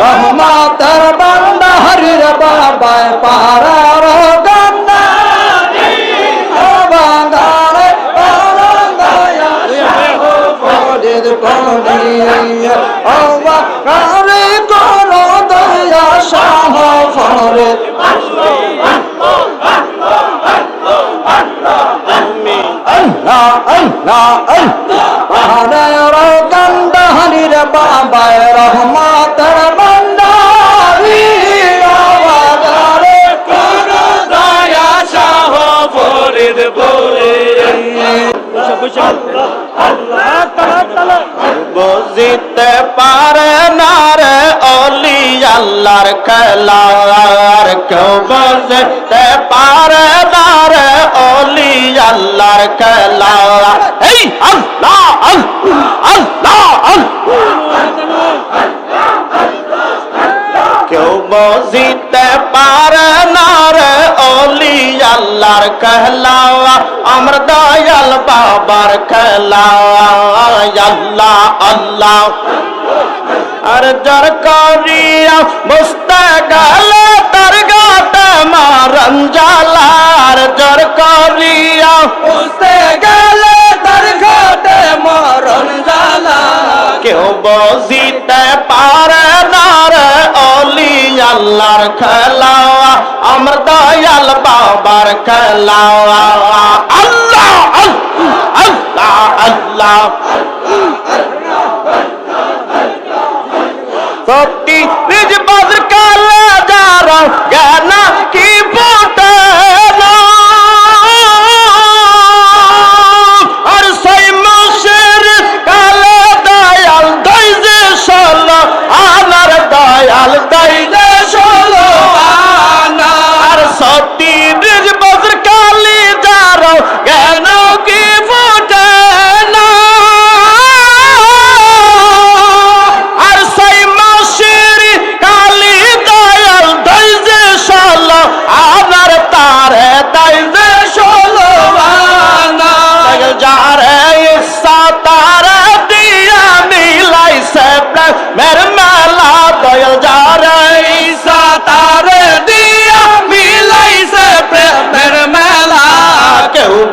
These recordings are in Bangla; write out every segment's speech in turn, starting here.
রহমতের বান্দা, হরির বাবায় পারার গন্দা বাঙালে পারাঙ্গায়া ফরিদ পড়িয়া অবাকারে করো দয়া শাহ ফরিদ আল্লাহ আল্লাহ আল্লাহ। হরে গন্দা বুঝিতে পারে না রে অলি আল্লাহর খেলার। কেউ বুঝিতে পারে না রে অলি আল্লাহর খেলা এই আল্লাহ আল্লাহ। কেউ বুঝিতে আল্লাহর খেলা আমার দয়াল বাবার খেলা আল্লাহ আল্লাহ আর যার করিয়া বুঝতে গেলে তার গাতে মারণ জালার যার করিয়া বুঝতে গেলে তার ঘাটে মরণ জালা কেউ বুঝিতে পারে না অলি আল্লাহর খেলা আমার দয়াল বাবার খেলা আল্লাহ আল্লাহ আল্লাহ। সত্যি নিজ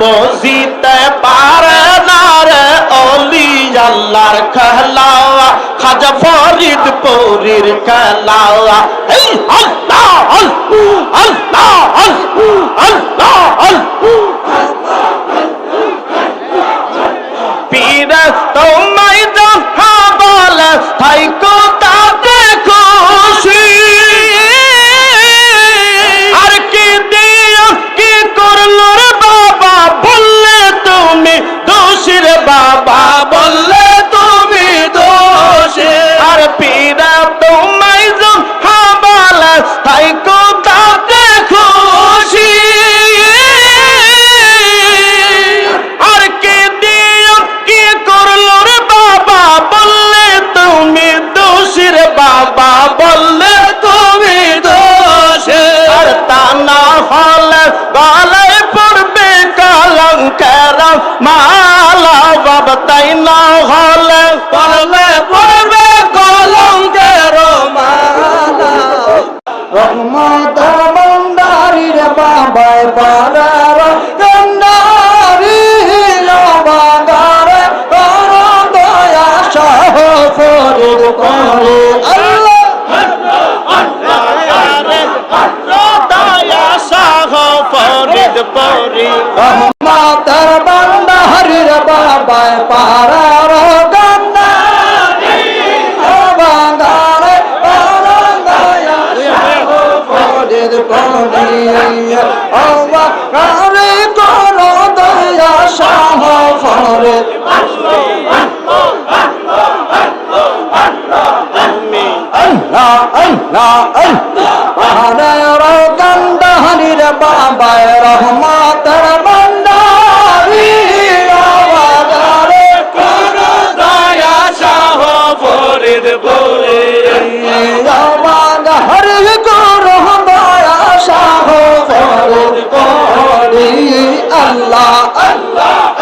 বুঝিতে পারে না রে অলি, আল্লাহর খেলাওয়া, খাজা ফরিদ পৌরির খেলাওয়া। এই আল্লাহ আল্লাহ আল্লাহ আল্লাহ আল্লাহ। রহমতের বান্দা, হরির বাবায় পারার গন্ডারি বাগারে কর দয়া শাহ ফরিদ করে কর দয়া, শাহ ফরিদ আল্লাহ আল্লাহ আল্লাহ। গন্ড হরির আল্লাহ আল্লাহ আল্লাহ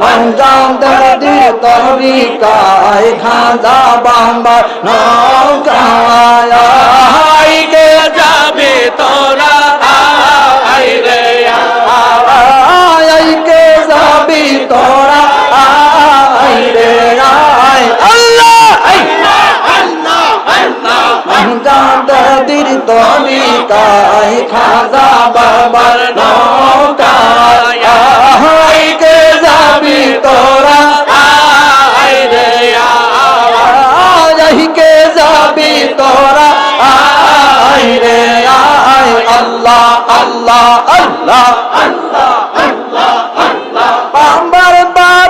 পঞ্জাম দরদি তরবি কায় খাজা বাম্বা নাম কায় গে যাবে তোরা আয় রে আয় গে যাবে তোরা আয় রে আয় আল্লাহ আল্লাহ আল্লাহ আল্লাহ পঞ্জাম দরদি তরবি কায় খাজা বাবার নাম তোরা আয় রে আয় আল্লাহ আল্লাহ আল্লাহ আল্লাহ আল্লাহ আল্লাহ।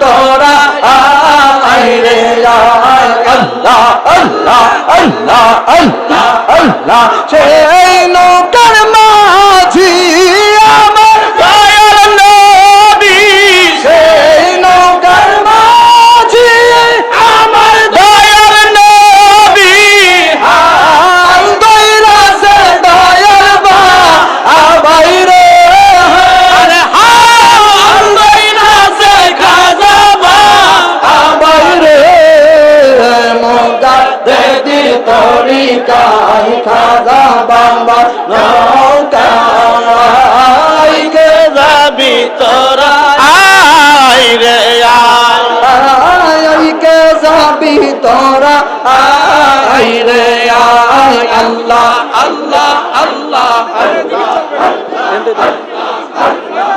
তোরা আইরে আল্লাহ আল্লাহ আল্লাহ আল্লাহ আল্লাহ। সেই নৌকা তোরা আই রে আই আল্লাহ আল্লাহ আল্লাহ আল্লাহ আল্লাহ